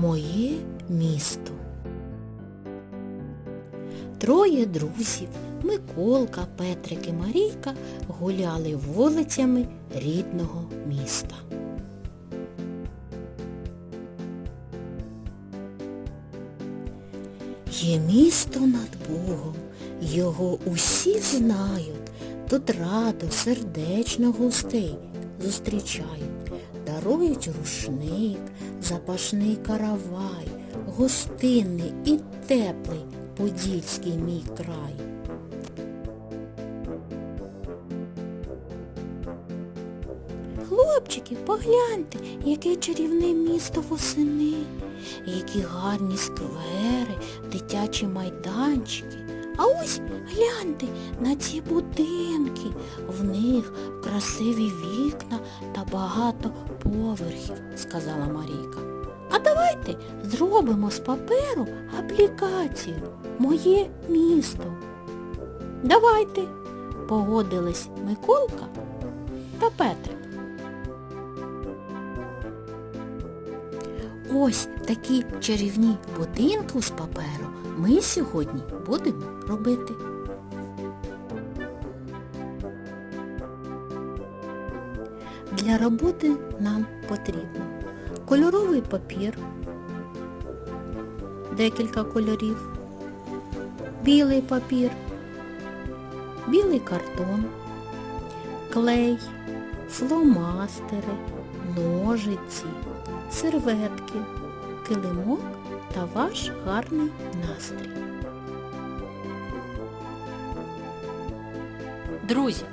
Моє місто. Троє друзів Миколка, Петрик і Марійка гуляли вулицями рідного міста. Є місто над Богом, його усі знають, тут радо, сердечно гостей зустрічають, дарують рушник, запашний каравай, гостинний і теплий подільський мій край. Хлопчики, погляньте, яке чарівне місто восени, які гарні сквери, дитячі майданчики. А ось гляньте на ці будинки. В них красиві вікна та багато поверхів, сказала Марійка. А давайте зробимо з паперу аплікацію Моє місто. Давайте, погодились Миколка та Петрик. Ось такі чарівні будинки з паперу ми сьогодні будемо робити. Для роботи нам потрібно кольоровий папір, декілька кольорів, білий папір, білий картон, клей, фломастери, ножиці, серветки, килимок та ваш гарний настрій. Друзі,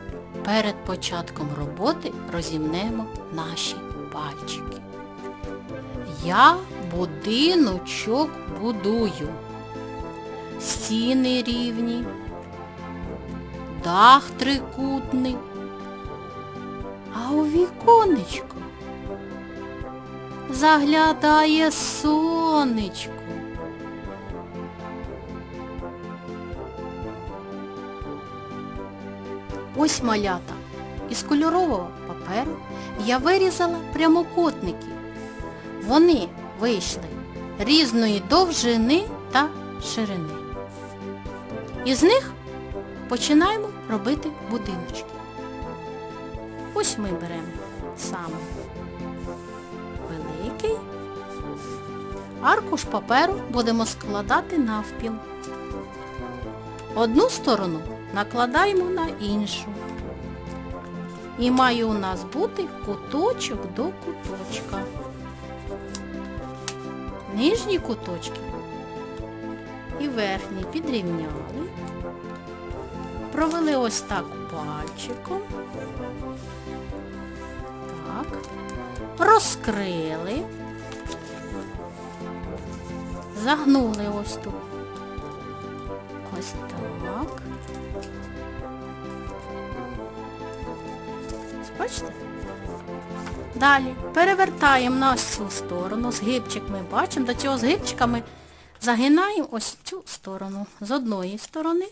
перед початком роботи розімнемо наші пальчики. Я будиночок будую. Стіни рівні, дах трикутний, а у віконечко заглядає сонечко. Ось малята. Із кольорового паперу я вирізала прямокутники. Вони вийшли різної довжини та ширини. Із них починаємо робити будиночки. Ось ми беремо саме великий. Аркуш паперу будемо складати навпіл. Одну сторону накладаємо на іншу. І має у нас бути куточок до куточка. Нижні куточки і верхні підрівняли. Провели ось так пальчиком. Так. Розкрили. Загнули ось тут. Ось так. Бачите? Далі перевертаємо на ось цю сторону. Згибчик ми бачимо. До цього згибчика ми загинаємо ось цю сторону. З одної сторони.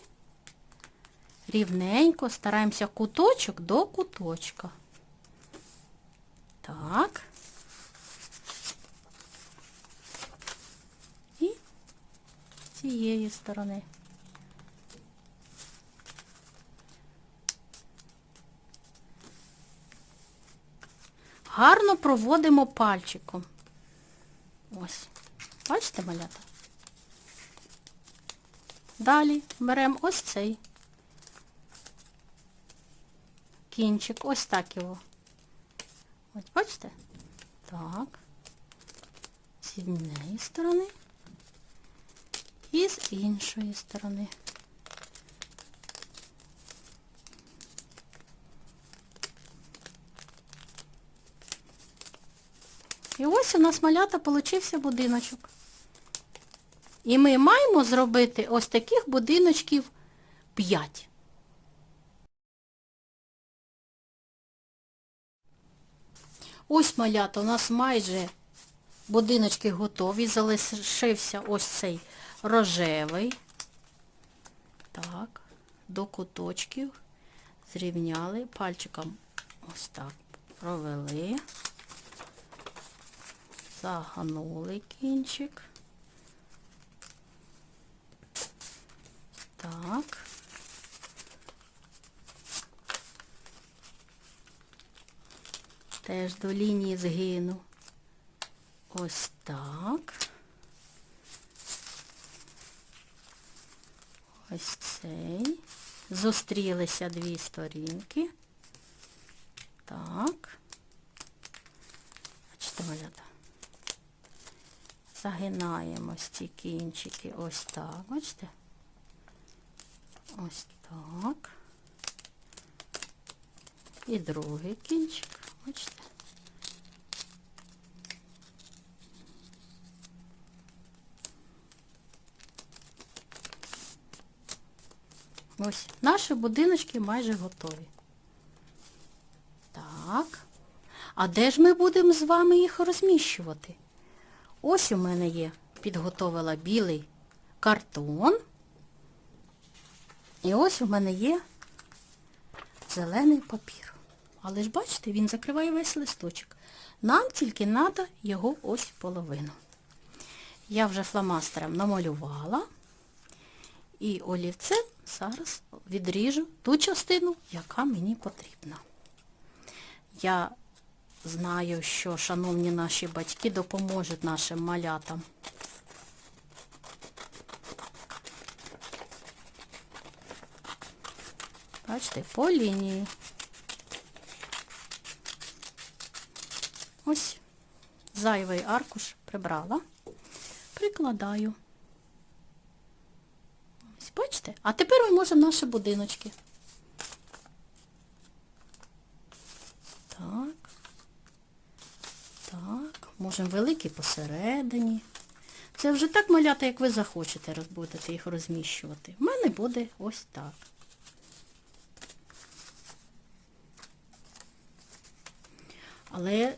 Рівненько стараємося куточок до куточка. Так. І з цієї сторони. Гарно проводимо пальчиком. Ось. Бачите, малята? Далі беремо ось цей кінчик, ось так його. Ось бачите? Так. З однієї сторони і з іншої сторони. І ось у нас малята получився будиночок. І ми маємо зробити ось таких будиночків 5. Ось малята, у нас майже будиночки готові. Залишився ось цей рожевий. Так, до куточків. Зрівняли, пальчиком ось так провели. загнули кінчик. Так. Теж до лінії згину. Ось так. Ось цей. Зустрілися дві сторінки. Так. Бачите, малята. Загинаємо ці кінчики ось так, бачите? Ось так. І другий кінчик, бачите? Ось, наші будиночки майже готові. Так. А де ж ми будемо з вами їх розміщувати? Ось у мене є, підготовила білий картон. І ось у мене є зелений папір. Але ж бачите, він закриває весь листочок. Нам тільки треба його ось половину. Я вже фломастером намалювала. І олівцем зараз відріжу ту частину, яка мені потрібна. Я знаю, що шановні наші батьки допоможуть нашим малятам. Бачите, по лінії. Ось зайвий аркуш прибрала, прикладаю. Ось, бачите? А тепер ми можемо наші будиночки. Так. Так, можемо великий посередині. Це вже так малята, як ви захочете, будете їх розміщувати. У мене буде ось так. Але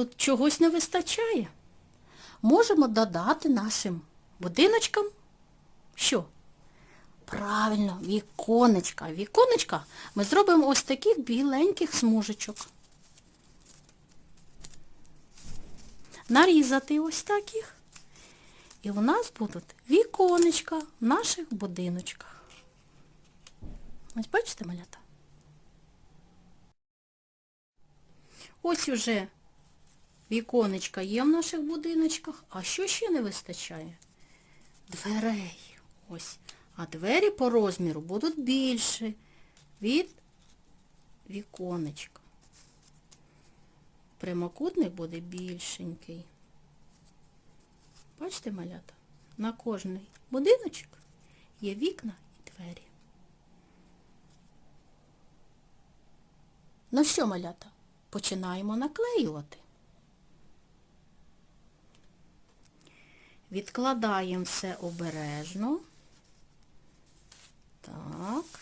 тут чогось не вистачає. Можемо додати нашим будиночкам що? Правильно, віконечка. Віконечка ми зробимо ось таких біленьких смужечок. Нарізати ось таких. І у нас будуть віконечка в наших будиночках. Ось бачите, малята? Ось уже віконечка є в наших будиночках. А що ще не вистачає? Дверей. Ось. А двері по розміру будуть більші від віконечка. Прямокутник буде більшенький. Бачите, малята? На кожний будиночок є вікна і двері. Ну що, малята, починаємо наклеювати. Відкладаємо все обережно. Так.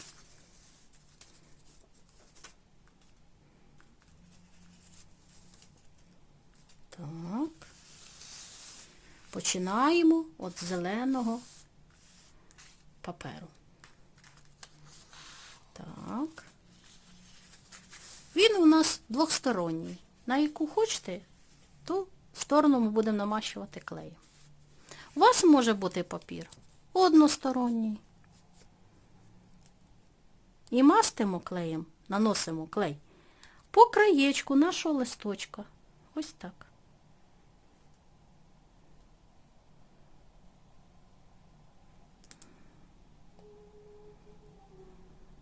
Так. Починаємо від зеленого паперу. Так. Він у нас двохсторонній. На яку хочете, ту сторону ми будемо намащувати клеєм. У вас може бути папір односторонній. І мастимо клеєм, наносимо клей по краєчку нашого листочка. Ось так.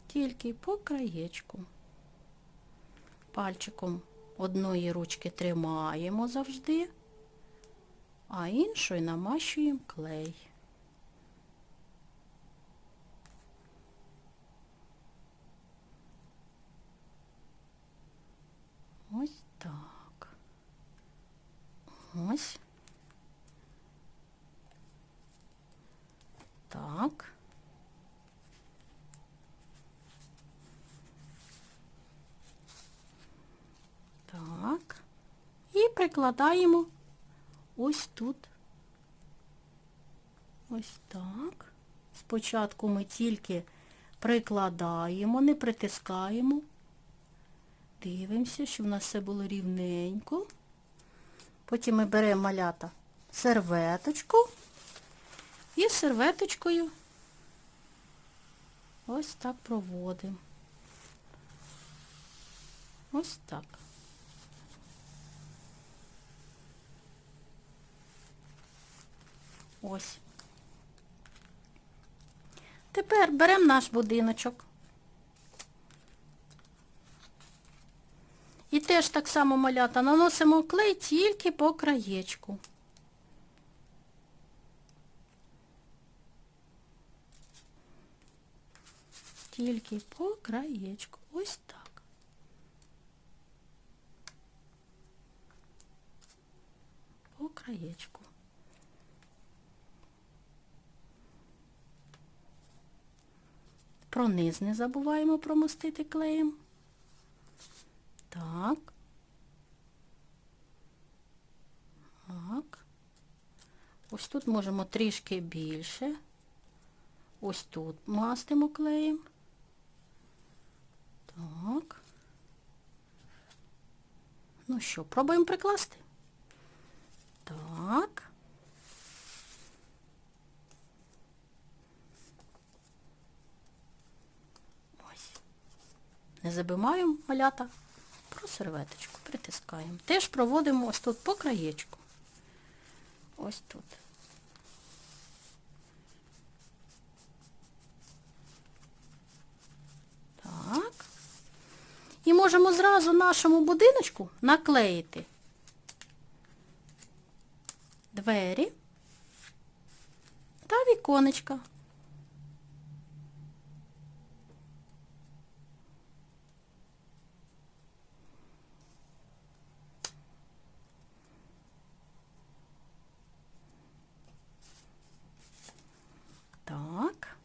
Тільки по краєчку. Пальчиком одної ручки тримаємо завжди, а іншою намащуємо клей. Ось так. Ось. Так. Так. І прикладаємо ось тут. Ось так. Спочатку ми тільки прикладаємо, не притискаємо. Дивимося, щоб у нас все було рівненько. Потім ми беремо малята серветочку і серветочкою ось так проводимо. Ось так. Ось. Тепер беремо наш будиночок. І теж так само малята наносимо клей тільки по краєчку. Тільки по краєчку. Ось так. По краєчку. Про низ не забуваємо промостити клеєм. Так. Так. Ось тут можемо трішки більше. Ось тут мастимо клеєм. Так. Ну що, пробуємо прикласти? Так. Не забиваємо малята про серветочку, притискаємо. Теж проводимо ось тут по краєчку. Ось тут. Так. І можемо зразу нашому будиночку наклеїти двері та віконечка. Так.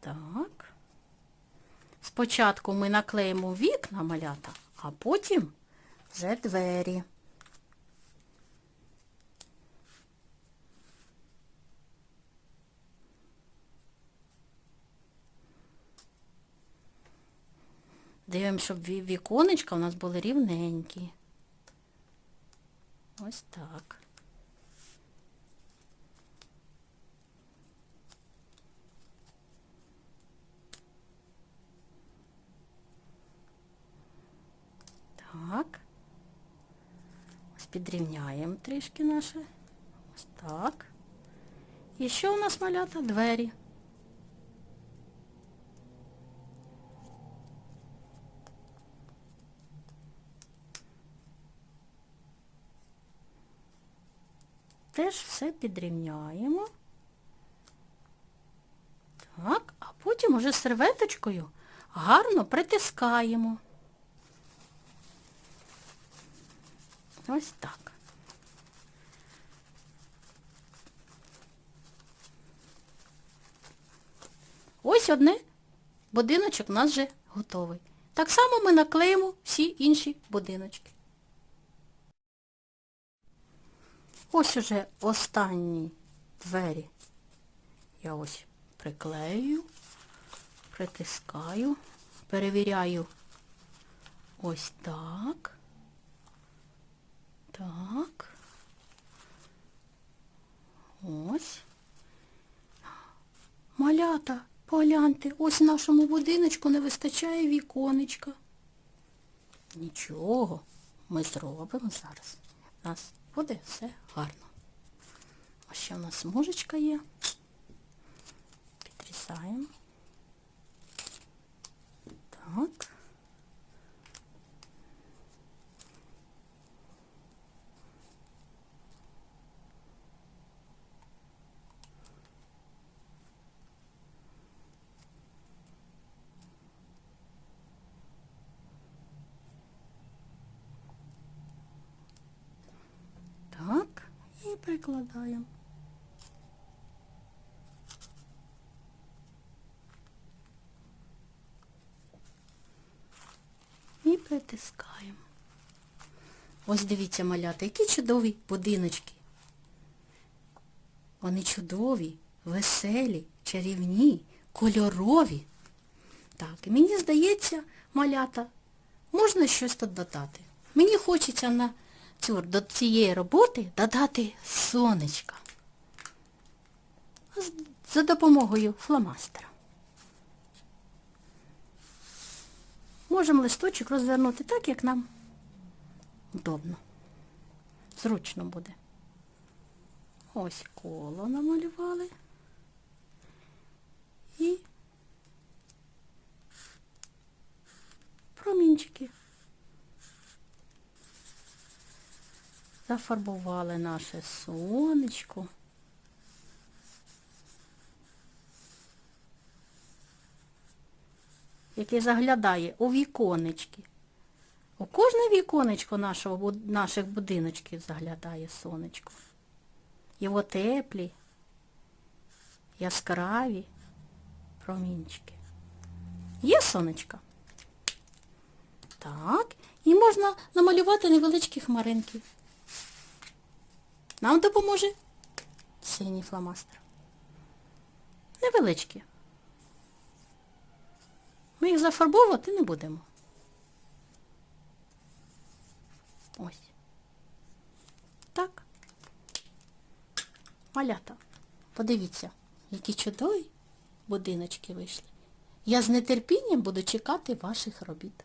Так. Спочатку ми наклеїмо вікна малята, а потім вже двері. Дивимося, щоб віконечка у нас були рівненькі. Ось так. Ось підрівняємо трішки наше. Ось так. І що у нас малята? Двері. Теж все підрівняємо. Так, а потім уже серветочкою гарно притискаємо. Ось так. Ось одне будиночок у нас вже готовий. Так само ми наклеїмо всі інші будиночки. Ось уже останні двері я ось приклею, притискаю, перевіряю ось так. Так. Ось. Малята, погляньте, ось нашому будиночку не вистачає віконечка. Нічого, ми зробимо зараз. У нас буде все гарно. Ось ще у нас смужечка є. Підрізаємо. Так. Так, і прикладаємо. І притискаємо. Ось дивіться, малята, які чудові будиночки. Вони чудові, веселі, чарівні, кольорові. Так, і мені здається, малята, можна щось тут додати. Мені хочеться на цю, до цієї роботи додати сонечка. За допомогою фломастера. Можемо листочок розвернути так, як нам удобно. Зручно буде. Ось коло намалювали. І промінчики. Зафарбували наше сонечко. Яке заглядає у віконечки. У кожне віконечко нашого, наших будиночків заглядає сонечко. Його теплі, яскраві промінчики. Є сонечко? Так. І можна намалювати невеличкі хмаринки. Нам допоможе синій фломастер. Невеличкі. Ми їх зафарбовувати не будемо. Ось. Так. Малята, подивіться, які чудові будиночки вийшли. Я з нетерпінням буду чекати ваших робіт.